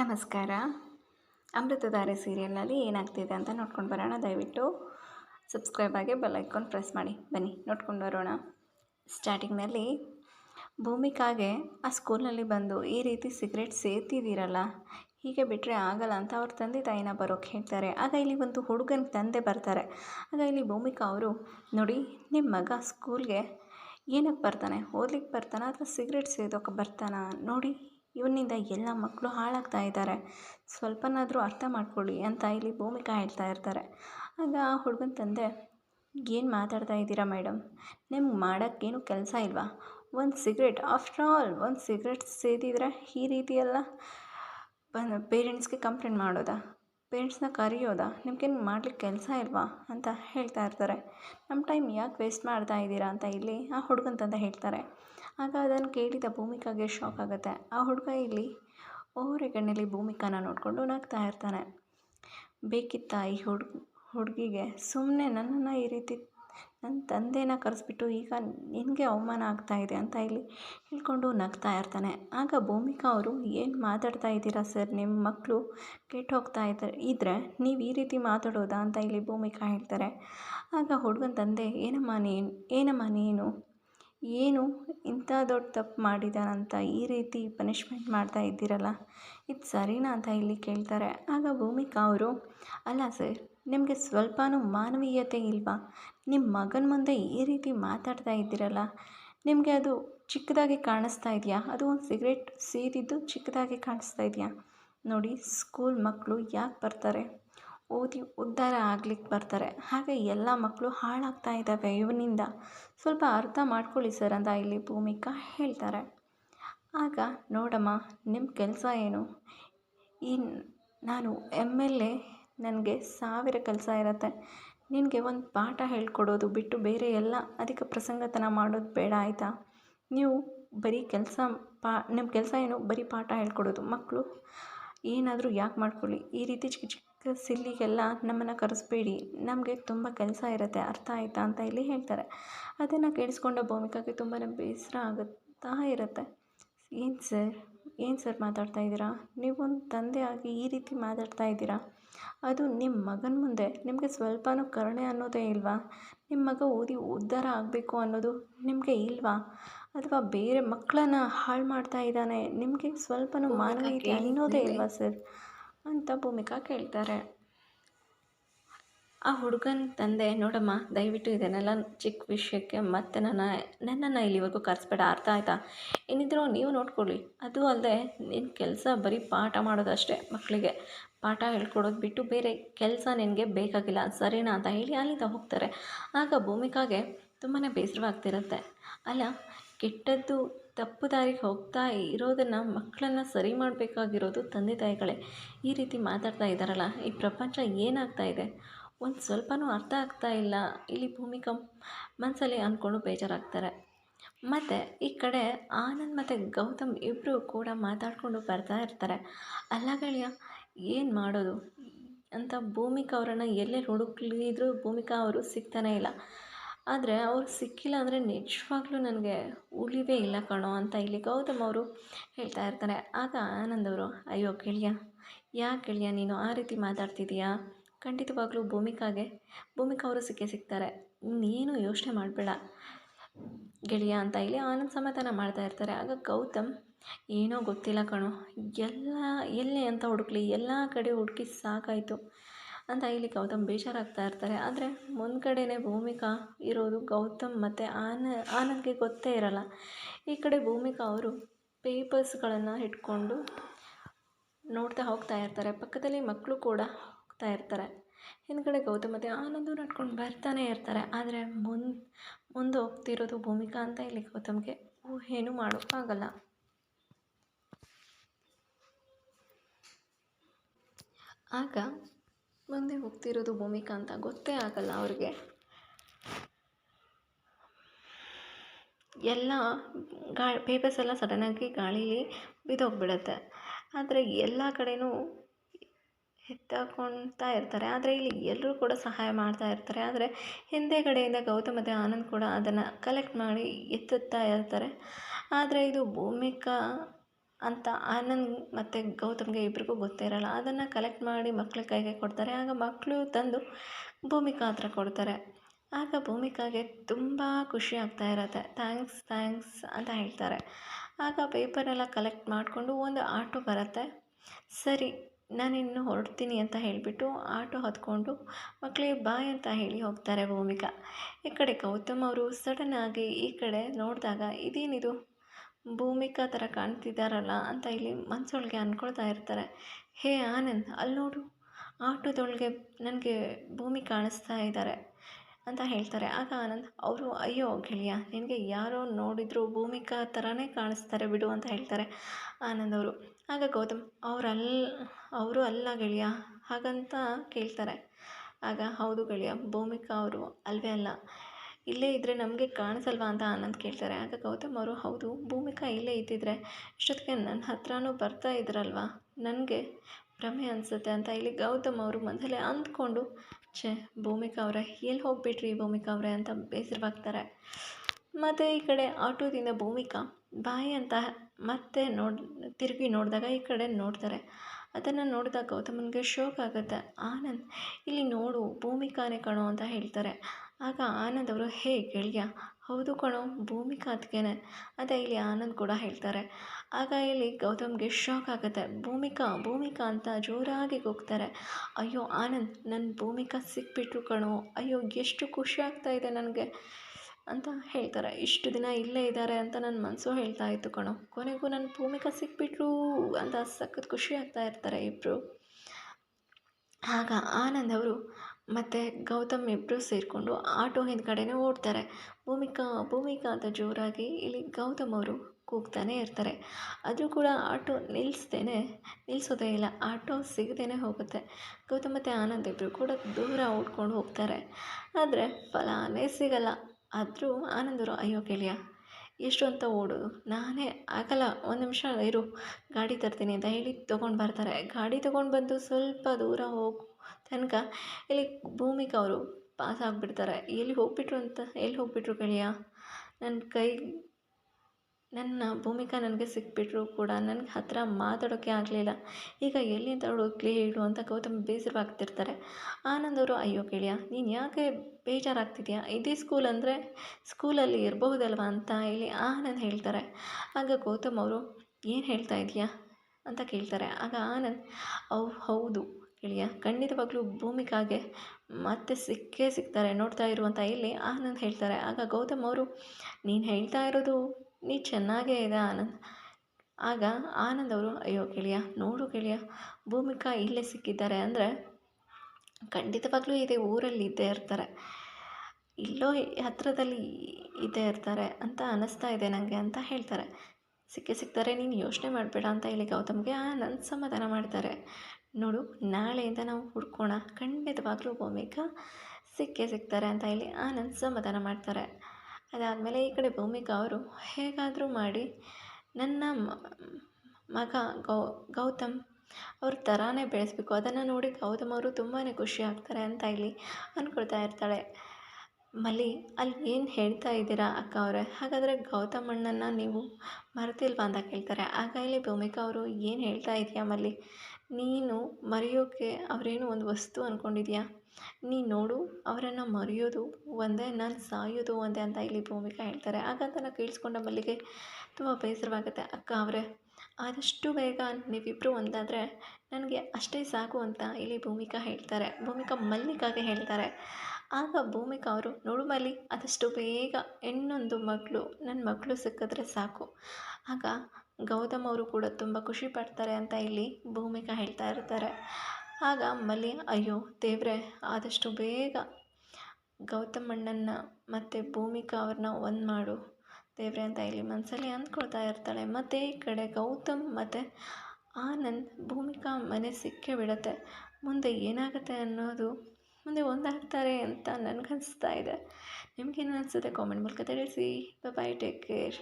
ನಮಸ್ಕಾರ. ಅಮೃತಧಾರೆ ಸೀರಿಯಲ್ನಲ್ಲಿ ಏನಾಗ್ತಿದೆ ಅಂತ ನೋಡ್ಕೊಂಡು ಬರೋಣ. ದಯವಿಟ್ಟು ಸಬ್ಸ್ಕ್ರೈಬ್ ಆಗಿ ಬೆಲ್ ಐಕಾನ್ ಪ್ರೆಸ್ ಮಾಡಿ. ಬನ್ನಿ, ನೋಡ್ಕೊಂಡು ಬರೋಣ. ಸ್ಟಾರ್ಟಿಂಗ್ನಲ್ಲಿ, ಭೂಮಿಕಾಗೆ ಆ ಸ್ಕೂಲ್ನಲ್ಲಿ ಬಂದು ಈ ರೀತಿ ಸಿಗರೇಟ್ ಸೇರ್ತಿದ್ದೀರಲ್ಲ, ಹೀಗೆ ಬಿಟ್ಟರೆ ಆಗಲ್ಲ ಅಂತ ಅವ್ರ ತಂದೆ ತಾಯಿನ ಬರೋಕ್ಕೆ ಹೇಳ್ತಾರೆ. ಆಗ ಇಲ್ಲಿ ಒಂದು ಹುಡುಗನ ತಂದೆ ಬರ್ತಾರೆ. ಆಗ ಇಲ್ಲಿ ಭೂಮಿಕಾ ಅವರು, ನೋಡಿ ನಿಮ್ಮ ಮಗ ಸ್ಕೂಲ್ಗೆ ಏನಕ್ಕೆ ಬರ್ತಾನೆ? ಓದ್ಲಿಕ್ಕೆ ಬರ್ತಾನ ಅಥವಾ ಸಿಗರೇಟ್ ಸೇದೋಕೆ ಬರ್ತಾನ? ನೋಡಿ ಇವನಿಂದ ಎಲ್ಲ ಮಕ್ಕಳು ಹಾಳಾಗ್ತಾ ಇದ್ದಾರೆ. ಸ್ವಲ್ಪನಾದರೂ ಅರ್ಥ ಮಾಡ್ಕೊಳ್ಳಿ ಅಂತ ಇಲ್ಲಿ ಭೂಮಿಕಾ ಹೇಳ್ತಾ ಇರ್ತಾರೆ. ಆಗ ಆ ಹುಡುಗನ ತಂದೆ, ಏನು ಮಾತಾಡ್ತಾ ಇದ್ದೀರಾ ಮೇಡಮ್ ನಿಮ್ಗೆ ಮಾಡೋಕ್ಕೇನು ಕೆಲಸ ಇಲ್ವಾ? ಒಂದು ಸಿಗ್ರೆಟ್, ಆಫ್ಟರ್ ಆಲ್ ಒಂದು ಸಿಗ್ರೆಟ್ ಸೇದಿದ್ರೆ ಈ ರೀತಿಯೆಲ್ಲ ಪೇರೆಂಟ್ಸ್ಗೆ ಕಂಪ್ಲೇಂಟ್ ಮಾಡೋದಾ? ಪೇರೆಂಟ್ಸ್ನ ಕರೆಯೋದಾ? ನಿಮ್ಗೇನು ಮಾಡ್ಲಿಕ್ಕೆ ಕೆಲಸ ಇಲ್ವಾ? ಅಂತ ಹೇಳ್ತಾ ಇರ್ತಾರೆ. ನಮ್ಮ ಟೈಮ್ ಯಾಕೆ ವೇಸ್ಟ್ ಮಾಡ್ತಾ ಇದ್ದೀರಾ ಅಂತ ಇಲ್ಲಿ ಆ ಹುಡುಗನ ತಂದೆ ಹೇಳ್ತಾರೆ. ಆಗ ಅದನ್ನು ಕೇಳಿದ ಭೂಮಿಕಾಗೆ ಶಾಕ್ ಆಗುತ್ತೆ. ಆ ಹುಡುಗ ಇಲ್ಲಿ ಓರೆಗಣ್ಣಲ್ಲಿ ಭೂಮಿಕಾನ ನೋಡಿಕೊಂಡು ನಗ್ತಾ ಇರ್ತಾನೆ. ಬೇಕಿತ್ತಾ ಈ ಹುಡುಗ ಹುಡುಗಿಗೆ? ಸುಮ್ಮನೆ ನನ್ನನ್ನು ಈ ರೀತಿ ನನ್ನ ತಂದೆನ ಕರೆಸ್ಬಿಟ್ಟು ಈಗ ನಿನಗೆ ಅವಮಾನ ಆಗ್ತಾ ಇದೆ ಅಂತ ಇಲ್ಲಿ ಹೇಳ್ಕೊಂಡು ನಗ್ತಾ ಇರ್ತಾನೆ. ಆಗ ಭೂಮಿಕಾ ಅವರು, ಏನು ಮಾತಾಡ್ತಾ ಇದ್ದೀರಾ ಸರ್? ನಿಮ್ಮ ಮಕ್ಕಳು ಕೆಟ್ಟು ಹೋಗ್ತಾ ಇದ್ದಾರೆ ಇದ್ದರೆ ನೀವು ಈ ರೀತಿ ಮಾತಾಡೋದಾ? ಅಂತ ಇಲ್ಲಿ ಭೂಮಿಕಾ ಹೇಳ್ತಾರೆ. ಆಗ ಹುಡುಗನ ತಂದೆ, ಏನಮ್ಮ ನೀನು ಏನಮ್ಮ ನೀನು? ಏನು ಇಂಥ ದೊಡ್ಡ ತಪ್ಪು ಮಾಡಿದಾನಂತ ಈ ರೀತಿ ಪನಿಷ್ಮೆಂಟ್ ಮಾಡ್ತಾ ಇದ್ದೀರಲ್ಲ? ಇದು ಸರಿನಾ ಅಂತ ಇಲ್ಲಿ ಕೇಳ್ತಾರೆ. ಆಗ ಭೂಮಿಕಾ ಅವರು, ಅಲ್ಲ ಸರ್, ನಿಮಗೆ ಸ್ವಲ್ಪನೂ ಮಾನವೀಯತೆ ಇಲ್ವಾ? ನಿಮ್ಮ ಮಗನ ಮುಂದೆ ಈ ರೀತಿ ಮಾತಾಡ್ತಾ ಇದ್ದೀರಲ್ಲ? ನಿಮಗೆ ಅದು ಚಿಕ್ಕದಾಗಿ ಕಾಣಿಸ್ತಾ ಇದೆಯಾ? ಅದು ಒಂದು ಸಿಗರೇಟ್ ಸೇದಿದ್ದು ಚಿಕ್ಕದಾಗಿ ಕಾಣಿಸ್ತಾ ಇದೆಯಾ? ನೋಡಿ, ಸ್ಕೂಲ್ ಮಕ್ಕಳು ಯಾಕೆ ಬರ್ತಾರೆ? ಓದಿ ಉದ್ಧಾರ ಆಗ್ಲಿಕ್ಕೆ ಬರ್ತಾರೆ. ಹಾಗೆ ಎಲ್ಲ ಮಕ್ಕಳು ಹಾಳಾಗ್ತಾ ಇದ್ದಾವೆ ಇವನಿಂದ. ಸ್ವಲ್ಪ ಅರ್ಥ ಮಾಡ್ಕೊಳ್ಳಿ ಸರ್ ಅಂತ ಇಲ್ಲಿ ಭೂಮಿಕಾ ಹೇಳ್ತಾರೆ. ಆಗ, ನೋಡಮ್ಮ ನಿಮ್ಮ ಕೆಲಸ ಏನು? ಈ ನಾನು ಎಂ ಎಲ್ ಎ, ನನಗೆ ಸಾವಿರ ಕೆಲಸ ಇರುತ್ತೆ. ನಿನಗೆ ಒಂದು ಪಾಠ ಹೇಳ್ಕೊಡೋದು ಬಿಟ್ಟು ಬೇರೆ ಎಲ್ಲ ಅಧಿಕ ಪ್ರಸಂಗತನ ಮಾಡೋದು ಬೇಡ ಆಯಿತಾ? ನೀವು ಬರೀ ಕೆಲಸ ಪಾ ನಿಮ್ಮ ಕೆಲಸ ಏನು? ಬರೀ ಪಾಠ ಹೇಳ್ಕೊಡೋದು. ಮಕ್ಕಳು ಏನಾದರೂ ಯಾಕೆ ಮಾಡ್ಕೊಳ್ಳಿ? ಈ ರೀತಿ ಚಿಕ್ಕ ಚಿಕ್ಕ ಸಿಲ್ಲಿಗೆಲ್ಲ ನಮ್ಮನ್ನು ಕರೆಸ್ಬೇಡಿ. ನಮಗೆ ತುಂಬ ಕೆಲಸ ಇರುತ್ತೆ, ಅರ್ಥ ಆಯಿತಾ ಅಂತ ಇಲ್ಲಿ ಹೇಳ್ತಾರೆ. ಅದನ್ನು ಕೇಳಿಸ್ಕೊಂಡ ಭೂಮಿಕಾಗೆ ತುಂಬಾ ಬೇಸರ ಆಗುತ್ತಾ ಇರುತ್ತೆ. ಏನು ಸರ್? ಏನು ಸರ್ ಮಾತಾಡ್ತಾ ಇದ್ದೀರಾ? ನೀವೊಂದು ಆಗಿ ಈ ರೀತಿ ಮಾತಾಡ್ತಾ ಇದ್ದೀರಾ? ಅದು ನಿಮ್ಮ ಮಗನ ಮುಂದೆ ನಿಮಗೆ ಸ್ವಲ್ಪನೂ ಕರುಣೆ ಅನ್ನೋದೇ ಇಲ್ವಾ? ನಿಮ್ಮ ಮಗ ಓದಿ ಉದ್ಧಾರ ಆಗಬೇಕು ಅನ್ನೋದು ನಿಮಗೆ ಇಲ್ವಾ? ಅಥವಾ ಬೇರೆ ಮಕ್ಕಳನ್ನ ಹಾಳು ಮಾಡ್ತಾ ಇದ್ದಾನೆ, ನಿಮಗೆ ಸ್ವಲ್ಪನೂ ಮಾನವೀಯತೆ ಅನ್ನೋದೇ ಇಲ್ವಾ ಸರ್? ಅಂತ ಭೂಮಿಕಾ ಕೇಳ್ತಾರೆ. ಆ ಹುಡುಗನ ತಂದೆ, ನೋಡಮ್ಮ, ದಯವಿಟ್ಟು ಇದನ್ನೆಲ್ಲ ಚಿಕ್ಕ ವಿಷಯಕ್ಕೆ ಮತ್ತೆ ನನ್ನ, ನನ್ನನ್ನು ಇಲ್ಲಿವರೆಗೂ ಕರೆಸ್ಬೇಡ, ಅರ್ಥ ಆಯ್ತಾ? ಏನಿದ್ರು ನೀವು ನೋಡ್ಕೊಳ್ಳಿ. ಅದು ಅಲ್ಲದೆ ನಿನ್ನ ಕೆಲಸ ಬರೀ ಪಾಠ ಮಾಡೋದಷ್ಟೇ ಮಕ್ಕಳಿಗೆ ಪಾಠ ಹೇಳ್ಕೊಡೋದು ಬಿಟ್ಟು ಬೇರೆ ಕೆಲಸ ನಿನಗೆ ಬೇಕಾಗಿಲ್ಲ. ಸರಿನಾ ಅಂತ ಹೇಳಿ ಅಲ್ಲಿಂದ ಹೋಗ್ತಾರೆ. ಆಗ ಭೂಮಿಕಾಗೆ ತುಂಬಾ ಬೇಸರವಾಗ್ತಿರುತ್ತೆ. ಅಲ್ಲ, ಕೆಟ್ಟದ್ದು ತಪ್ಪು ದಾರಿಗೆ ಹೋಗ್ತಾ ಇರೋದನ್ನು ಮಕ್ಕಳನ್ನ ಸರಿ ಮಾಡಬೇಕಾಗಿರೋದು ತಂದೆ ತಾಯಿಗಳೇ. ಈ ರೀತಿ ಮಾತಾಡ್ತಾ ಇದ್ದಾರಲ್ಲ, ಈ ಪ್ರಪಂಚ ಏನಾಗ್ತಾ ಇದೆ? ಒಂದು ಸ್ವಲ್ಪನೂ ಅರ್ಥ ಆಗ್ತಾ ಇಲ್ಲ. ಇಲ್ಲಿ ಭೂಮಿಕಾ ಮನಸ್ಸಲ್ಲಿ ಅಂದ್ಕೊಂಡು ಬೇಜಾರಾಗ್ತಾರೆ. ಮತ್ತು ಈ ಕಡೆ ಆನಂದ್ ಮತ್ತು ಗೌತಮ್ ಇಬ್ಬರು ಕೂಡ ಮಾತಾಡಿಕೊಂಡು ಬರ್ತಾ ಇರ್ತಾರೆ. ಅಲ್ಲಗಳ್ಯ ಗೆಳೆಯ, ಏನು ಮಾಡೋದು? ಅಂತ ಭೂಮಿಕಾ ಅವರನ್ನು ಎಲ್ಲೇ ಹುಡುಕ್ಲಿದ್ರು ಭೂಮಿಕಾ ಅವರು ಸಿಗ್ತಾನೇ ಇಲ್ಲ. ಆದರೆ ಅವ್ರು ಸಿಕ್ಕಿಲ್ಲ ಅಂದರೆ ನಿಜವಾಗ್ಲೂ ನನಗೆ ಉಳಿವೇ ಇಲ್ಲ ಕಣೋ ಅಂತ ಇಲ್ಲಿ ಗೌತಮ್ ಅವರು ಹೇಳ್ತಾ ಇರ್ತಾರೆ. ಆಗ ಆನಂದ್ ಅವರು, ಅಯ್ಯೋ ಗೆಳೆಯ, ಯಾಕೆ ಗೆಳೆಯ ನೀನು ಆ ರೀತಿ ಮಾತಾಡ್ತಿದ್ದೀಯಾ ಖಂಡಿತವಾಗ್ಲೂ ಭೂಮಿಕಾಗೆ, ಭೂಮಿಕಾ ಅವರು ಸಿಕ್ಕೇ ಸಿಗ್ತಾರೆ ನೀನು ಯೋಚನೆ ಮಾಡಬೇಡ ಗೆಳೆಯ ಅಂತ ಇಲ್ಲಿ ಆನಂದ್ ಸಮಾಧಾನ ಮಾಡ್ತಾ ಇರ್ತಾರೆ. ಆಗ ಗೌತಮ್, ಏನೋ ಗೊತ್ತಿಲ್ಲ ಕಣೋ, ಎಲ್ಲ, ಎಲ್ಲಿ ಅಂತ ಹುಡುಕ್ಲಿ, ಎಲ್ಲ ಕಡೆ ಹುಡುಕಿ ಸಾಕಾಯಿತು. ಅಂತ ಇಲ್ಲಿ ಗೌತಮ್ ಬೇಜಾರಾಗ್ತಾ ಇರ್ತಾರೆ. ಆದರೆ ಮುಂದ್ಗಡೆನೇ ಭೂಮಿಕಾ ಇರೋದು ಗೌತಮ್ ಮತ್ತು ಆನ, ಆನಂದ್ಗೆ ಗೊತ್ತೇ ಇರಲ್ಲ. ಈ ಕಡೆ ಭೂಮಿಕಾ ಅವರು ಪೇಪರ್ಸ್ಗಳನ್ನು ಇಟ್ಕೊಂಡು ನೋಡ್ತಾ ಹೋಗ್ತಾ ಇರ್ತಾರೆ. ಪಕ್ಕದಲ್ಲಿ ಮಕ್ಕಳು ಕೂಡ ಹೋಗ್ತಾ ಇರ್ತಾರೆ. ಹಿಂದ್ಗಡೆ ಗೌತಮ್ ಮತ್ತು ಆನಂದು ನಡ್ಕೊಂಡು ಬರ್ತಾನೆ ಇರ್ತಾರೆ. ಆದರೆ ಮುಂದೆ ಮುಂದೆ ಹೋಗ್ತಿರೋದು ಭೂಮಿಕಾ ಅಂತ ಇಲ್ಲಿ ಗೌತಮ್ಗೆ ಊಹೇನು ಮಾಡೋಕ್ಕಾಗಲ್ಲ ಆಗ ಮುಂದೆ ಹೋಗ್ತಿರೋದು ಭೂಮಿಕಾ ಅಂತ ಗೊತ್ತೇ ಆಗಲ್ಲ ಅವ್ರಿಗೆ. ಎಲ್ಲ ಗಾ ಪೇಪರ್ಸ್ ಎಲ್ಲ ಸಡನ್ನಾಗಿ ಗಾಳೀಲಿ ಬಿದ್ದೋಗ್ಬಿಡುತ್ತೆ. ಆದರೆ ಎಲ್ಲ ಕಡೆಯೂ ಎತ್ತಾಕೊಳ್ತಾ ಇರ್ತಾರೆ. ಆದರೆ ಇಲ್ಲಿ ಎಲ್ಲರೂ ಕೂಡ ಸಹಾಯ ಮಾಡ್ತಾ ಇರ್ತಾರೆ. ಆದರೆ ಹಿಂದೆಗಡೆಯಿಂದ ಗೌತಮ್ ಮತ್ತು ಆನಂದ್ ಕೂಡ ಅದನ್ನು ಕಲೆಕ್ಟ್ ಮಾಡಿ ಎತ್ತುತ್ತಾ ಇರ್ತಾರೆ. ಆದರೆ ಇದು ಭೂಮಿಕಾ ಅಂತ ಆನಂದ್ ಮತ್ತು ಗೌತಮ್ಗೆ ಇಬ್ರಿಗೂ ಗೊತ್ತೇ ಇರಲ್ಲ. ಅದನ್ನು ಕಲೆಕ್ಟ್ ಮಾಡಿ ಮಕ್ಳ ಕೈಗೆ ಕೊಡ್ತಾರೆ. ಆಗ ಮಕ್ಕಳು ತಂದು ಭೂಮಿಕಾ ಹತ್ರ ಕೊಡ್ತಾರೆ. ಆಗ ಭೂಮಿಕಾಗೆ ತುಂಬ ಖುಷಿ ಆಗ್ತಾ ಇರತ್ತೆ. ಥ್ಯಾಂಕ್ಸ್ ಥ್ಯಾಂಕ್ಸ್ ಅಂತ ಹೇಳ್ತಾರೆ. ಆಗ ಪೇಪರೆಲ್ಲ ಕಲೆಕ್ಟ್ ಮಾಡಿಕೊಂಡು ಒಂದು ಆಟೋ ಬರುತ್ತೆ. ಸರಿ, ನಾನಿನ್ನು ಹೊರಡ್ತೀನಿ ಅಂತ ಹೇಳಿಬಿಟ್ಟು ಆಟೋ ಹತ್ಕೊಂಡು ಮಕ್ಕಳಿಗೆ ಬಾಯ್ ಅಂತ ಹೇಳಿ ಹೋಗ್ತಾರೆ ಭೂಮಿಕಾ. ಈ ಕಡೆ ಗೌತಮ್ ಅವರು ಸಡನ್ನಾಗಿ ಈ ಕಡೆ ನೋಡಿದಾಗ, ಇದೇನಿದು? ಭೂಮಿಕಾ ಥರ ಕಾಣ್ತಿದ್ದಾರಲ್ಲ ಅಂತ ಇಲ್ಲಿ ಮನಸ್ಸೊಳಗೆ ಅಂದ್ಕೊಳ್ತಾ ಇರ್ತಾರೆ. ಹೇ ಆನಂದ್ ಅಲ್ಲಿ ನೋಡು. ಆಟೋದೊಳಗೆ ನನಗೆ ಭೂಮಿ ಕಾಣಿಸ್ತಾ ಇದ್ದಾರೆ ಅಂತ ಹೇಳ್ತಾರೆ. ಆಗ ಆನಂದ್, ಅವರು, ಅಯ್ಯೋ ಗೆಳೆಯ, ನಿನಗೆ ಯಾರೋ ನೋಡಿದ್ರು ಭೂಮಿಕಾ ಥರನೇ ಕಾಣಿಸ್ತಾರೆ ಬಿಡು ಅಂತ ಹೇಳ್ತಾರೆ ಆನಂದ್ ಅವರು. ಆಗ ಗೌತಮ್ ಅವರಲ್ಲ ಅವರು ಅಲ್ಲ ಗೆಳೆಯ ಹಾಗಂತ ಕೇಳ್ತಾರೆ. ಆಗ, ಹೌದು ಗೆಳೆಯ, ಭೂಮಿಕಾ ಅವರು ಅಲ್ವೇ ಅಲ್ಲ. ಇಲ್ಲೇ ಇದ್ದರೆ ನಮಗೆ ಕಾಣಿಸಲ್ವಾ ಅಂತ ಆನಂದ್ ಕೇಳ್ತಾರೆ. ಆಗ ಗೌತಮ್ ಅವರು, ಹೌದು, ಭೂಮಿಕಾ ಇಲ್ಲೇ ಇದ್ದಿದ್ರೆ ಇಷ್ಟೊತ್ತಿಗೆ ನನ್ನ ಹತ್ರನೂ ಬರ್ತಾ ಇದ್ರಲ್ವಾ? ನನಗೆ ಭ್ರಮೆ ಅನಿಸುತ್ತೆ ಅಂತ ಇಲ್ಲಿ ಗೌತಮ್ ಅವರು ಮೊದಲೇ ಅಂದ್ಕೊಂಡು, ಛೇ, ಭೂಮಿಕಾ ಅವರೇ, ಎಲ್ಲಿ ಹೋಗ್ಬಿಟ್ರಿ ಭೂಮಿಕಾ ಅವರೇ? ಅಂತ ಬೇಸರವಾಗ್ತಾರೆ. ಮತ್ತು ಈ ಕಡೆ ಆಟೋದಿಂದ ಭೂಮಿಕಾ ಬಾಯಿ ಅಂತ ಮತ್ತೆ ನೋಡ್, ತಿರುಗಿ ನೋಡಿದಾಗ ಈ ಕಡೆ ನೋಡ್ತಾರೆ. ಅದನ್ನು ನೋಡಿದಾಗ ಗೌತಮನಿಗೆ ಶೋಕ್ ಆಗುತ್ತೆ. ಆನಂದ್, ಇಲ್ಲಿ ನೋಡು ಭೂಮಿಕಾನೇ ಕಣೋ ಅಂತ ಹೇಳ್ತಾರೆ. ಆಗ ಆನಂದ್ ಅವರು, ಹೇ ಗೆಳೆಯ, ಹೌದು ಕಣೋ ಭೂಮಿಕಾ ಅದಕ್ಕೇನೆ ಅಂತ ಇಲ್ಲಿ ಆನಂದ್ ಕೂಡ ಹೇಳ್ತಾರೆ. ಆಗ ಇಲ್ಲಿ ಗೌತಮ್ಗೆ ಶಾಕ್ ಆಗುತ್ತೆ. ಭೂಮಿಕಾ ಭೂಮಿಕಾ ಅಂತ ಜೋರಾಗಿ ಕೂಗ್ತಾರೆ. ಅಯ್ಯೋ ಆನಂದ್ ನನ್ನ ಭೂಮಿಕಾ ಸಿಕ್ಬಿಟ್ರು ಕಣೋ. ಅಯ್ಯೋ, ಎಷ್ಟು ಖುಷಿ ಆಗ್ತಾ ಇದೆ ನನಗೆ ಅಂತ ಹೇಳ್ತಾರೆ. ಇಷ್ಟು ದಿನ ಇಲ್ಲೇ ಇದ್ದಾರೆ ಅಂತ ನನ್ನ ಮನಸ್ಸು ಹೇಳ್ತಾ ಇತ್ತು ಕಣೋ. ಕೊನೆಗೂ ನನ್ನ ಭೂಮಿಕಾ ಸಿಕ್ಬಿಟ್ರು ಅಂತ ಸಖತ್ ಖುಷಿ ಆಗ್ತಾ ಇರ್ತಾರೆ ಇಬ್ಬರು ಆಗ ಆನಂದ್ ಅವರು ಮತ್ತು ಗೌತಮ್ ಇಬ್ಬರು ಸೇರಿಕೊಂಡು ಆಟೋ ಹಿಂದ್ಗಡೆನೇ ಓಡ್ತಾರೆ. ಭೂಮಿಕಾ ಭೂಮಿಕಾ ಅಂತ ಜೋರಾಗಿ ಇಲ್ಲಿ ಗೌತಮ್ ಅವರು ಕೂಗ್ತಾನೆ ಇರ್ತಾರೆ. ಅದು ಕೂಡ ಆಟೋ ನಿಲ್ಲಿಸ್ದೇನೆ ನಿಲ್ಲಿಸೋದೇ ಇಲ್ಲ. ಆಟೋ ಸಿಗದೇ ಹೋಗುತ್ತೆ. ಗೌತಮ್ ಮತ್ತು ಆನಂದ್ ಇಬ್ಬರು ಕೂಡ ದೂರ ಓಡ್ಕೊಂಡು ಹೋಗ್ತಾರೆ. ಆದರೆ ಫಲಾನೇ ಸಿಗಲ್ಲ. ಆದರೂ ಆನಂದರು ಅಯ್ಯೋ ಕೇಳಿಯ ಎಷ್ಟು ಅಂತ ಓಡೋದು ನಾನೇ ಆಗಲ್ಲ. ಒಂದು ನಿಮಿಷ ಇರು. ಗಾಡಿ ತರ್ತೀನಿ ಅಂತ ಹೇಳಿ ತೊಗೊಂಡು ಬರ್ತಾರೆ. ಗಾಡಿ ತೊಗೊಂಡು ಬಂದು ಸ್ವಲ್ಪ ದೂರ ಹೋಗಿ ತನಕ ಇಲ್ಲಿ ಭೂಮಿಕಾ ಅವರು ಪಾಸ್ ಆಗಿಬಿಡ್ತಾರೆ. ಎಲ್ಲಿ ಹೋಗ್ಬಿಟ್ರು ಅಂತ? ಎಲ್ಲಿ ಹೋಗ್ಬಿಟ್ರು ಗೆಳೆಯ? ನನ್ನ ಕೈ, ನನ್ನ ಭೂಮಿಕಾ ನನಗೆ ಸಿಕ್ಬಿಟ್ರು ಕೂಡ ನನಗೆ ಹತ್ತಿರ ಮಾತಾಡೋಕ್ಕೆ ಆಗಲಿಲ್ಲ. ಈಗ ಎಲ್ಲಿಂದ ಹುಡುಕ್ಲಿ ಹೇಳು ಅಂತ ಗೌತಮ್ ಬೇಸರವಾಗ್ತಿರ್ತಾರೆ ಅವರು, ಅಯ್ಯೋ ಗೆಳೆಯ, ನೀನು ಯಾಕೆ ಬೇಜಾರಾಗ್ತಿದ್ಯಾ? ಇದೇ ಸ್ಕೂಲ್ ಅಂದರೆ ಸ್ಕೂಲಲ್ಲಿ ಇರಬಹುದಲ್ವ ಅಂತ ಇಲ್ಲಿ ಆನಂದ್ ಹೇಳ್ತಾರೆ. ಆಗ ಗೌತಮ್ ಅವರು, ಏನು ಹೇಳ್ತಾ ಇದೆಯಾ ಅಂತ ಕೇಳ್ತಾರೆ. ಆಗ ಆನಂದ್, ಅವು, ಹೌದು. ಗೆಳೆಯ ಖಂಡಿತವಾಗ್ಲೂ ಭೂಮಿಕಾಗೆ ಮತ್ತೆ ಸಿಕ್ಕೇ ಸಿಗ್ತಾರೆ. ನೋಡ್ತಾ ಇರುವಂತ ಇಲ್ಲಿ ಆನಂದ್ ಹೇಳ್ತಾರೆ. ಆಗ ಗೌತಮ್ ಅವರು, ನೀನು ಹೇಳ್ತಾ ಇರೋದು ನೀ ಚೆನ್ನಾಗೇ ಇದೆ ಆನಂದ್. ಆಗ ಆನಂದ್ ಅವರು, ಅಯ್ಯೋ ಗೆಳೆಯ ನೋಡು ಗೆಳೆಯ ಭೂಮಿಕಾ ಇಲ್ಲೇ ಸಿಕ್ಕಿದ್ದಾರೆ ಅಂದರೆ ಖಂಡಿತವಾಗ್ಲೂ ಇದೆ ಊರಲ್ಲಿ ಇದ್ದೇ ಇರ್ತಾರೆ. ಇಲ್ಲೋ ಹತ್ತಿರದಲ್ಲಿ ಇದ್ದೇ ಇರ್ತಾರೆ ಅಂತ ಅನ್ನಿಸ್ತಾ ಇದೆ ನನಗೆ ಅಂತ ಹೇಳ್ತಾರೆ. ಸಿಕ್ಕೇ ಸಿಗ್ತಾರೆ, ನೀನು ಯೋಚನೆ ಮಾಡಬೇಡ ಅಂತ ಇಲ್ಲಿ ಗೌತಮ್ಗೆ ಆನಂದ್ ಸಮಾಧಾನ ಮಾಡ್ತಾರೆ. ನೋಡು, ನಾಳೆಯಿಂದ ನಾವು ಹುಡ್ಕೋಣ. ಖಂಡಿತವಾಗ್ಲೂ ಭೂಮಿಕಾ ಸಿಕ್ಕೇ ಸಿಗ್ತಾರೆ ಅಂತ ಇಲ್ಲಿ ಆನಂದ್ ಸಮಾಧಾನ ಮಾಡ್ತಾರೆ. ಅದಾದಮೇಲೆ ಈ ಕಡೆ ಭೂಮಿಕಾ ಅವರು, ಹೇಗಾದರೂ ಮಾಡಿ ನನ್ನ ಮಗ ಗೌ, ಗೌತಮ್ ಅವ್ರ ಥರಾನೇ ಬೆಳೆಸಬೇಕು. ಅದನ್ನು ನೋಡಿ ಗೌತಮ್ ಅವರು ತುಂಬಾ ಖುಷಿ ಆಗ್ತಾರೆ ಅಂತ ಇಲ್ಲಿ ಅಂದ್ಕೊಳ್ತಾ ಇರ್ತಾಳೆ. ಮಲ್ಲಿ, ಅಲ್ಲಿ ಏನು ಹೇಳ್ತಾ ಇದ್ದೀರಾ ಅಕ್ಕ ಅವರೇ? ಹಾಗಾದರೆ ಗೌತಮ್ ಅಣ್ಣನ ನೀವು ಮರೆತಿಲ್ವಾ ಅಂತ ಕೇಳ್ತಾರೆ. ಆಗ ಇಲ್ಲಿ ಭೂಮಿಕಾ ಅವರು ಏನು ಹೇಳ್ತಾ ಇದೆಯಾ ಮಲ್ಲಿ? ನೀನು ಮರೆಯೋಕ್ಕೆ ಅವರೇನು ಒಂದು ವಸ್ತು ಅಂದ್ಕೊಂಡಿದ್ಯಾ ನೀ ನೋಡು, ಅವರನ್ನು ಮರೆಯೋದು ಒಂದೇ, ನಾನು ಸಾಯೋದು ಒಂದೇ ಅಂತ ಇಲ್ಲಿ ಭೂಮಿಕಾ ಹೇಳ್ತಾರೆ. ಅದನ್ನು ಕೇಳಿಸ್ಕೊಂಡ ಮಲ್ಲಿಗೆ ತುಂಬ ಬೇಸರವಾಗುತ್ತೆ. ಅಕ್ಕ ಅವರೇ, ಆದಷ್ಟು ಬೇಗ ನೀವಿಬ್ಬರು ಒಂದಾದರೆ ನನಗೆ ಅಷ್ಟೇ ಸಾಕು ಅಂತ ಇಲ್ಲಿ ಭೂಮಿಕಾ ಹೇಳ್ತಾರೆ. ಭೂಮಿಕಾ ಮಲ್ಲಿಕಾಗೆ ಹೇಳ್ತಾರೆ. ಆಗ ಭೂಮಿಕಾ ಅವರು, ನೋಡು ಮಲ್ಲಿ, ಆದಷ್ಟು ಬೇಗ ಇನ್ನೊಂದು ಮಗಳು ನನ್ನ ಮಗಳು ಸಿಕ್ಕಿದ್ರೆ ಸಾಕು. ಆಗ ಗೌತಮ್ ಅವರು ಕೂಡ ತುಂಬ ಖುಷಿ ಪಡ್ತಾರೆ ಅಂತ ಇಲ್ಲಿ ಭೂಮಿಕಾ ಹೇಳ್ತಾ ಇರ್ತಾರೆ. ಆಗ ಮಲಿ ಅಯ್ಯೋ, ದೇವ್ರೆ, ಆದಷ್ಟು ಬೇಗ ಗೌತಮ್ ಅಣ್ಣನ ಮತ್ತು ಭೂಮಿಕಾ ಅವ್ರನ್ನ ಒಂದು ಮಾಡು. ದೇವ್ರೆ ಅಂತ ಇಲ್ಲಿ ಮನಸ್ಸಲ್ಲಿ ಅಂದ್ಕೊಳ್ತಾ ಇರ್ತಾಳೆ. ಮತ್ತು ಈ ಕಡೆ ಗೌತಮ್ ಮತ್ತು ಆನಂದ್ ಭೂಮಿಕಾ ಮನೆ ಸಿಕ್ಕೇ ಬಿಡತ್ತೆ. ಮುಂದೆ ಏನಾಗುತ್ತೆ ಅನ್ನೋದು ಮುಂದೆ ಒಂದಾಗ್ತಾರೆ ಅಂತ ನನಗನ್ನಿಸ್ತಾ ಇದೆ. ನಿಮಗೇನು ಅನಿಸುತ್ತೆ? ಕಾಮೆಂಟ್ ಮೂಲಕ ತಿಳಿಸಿ. Bye take care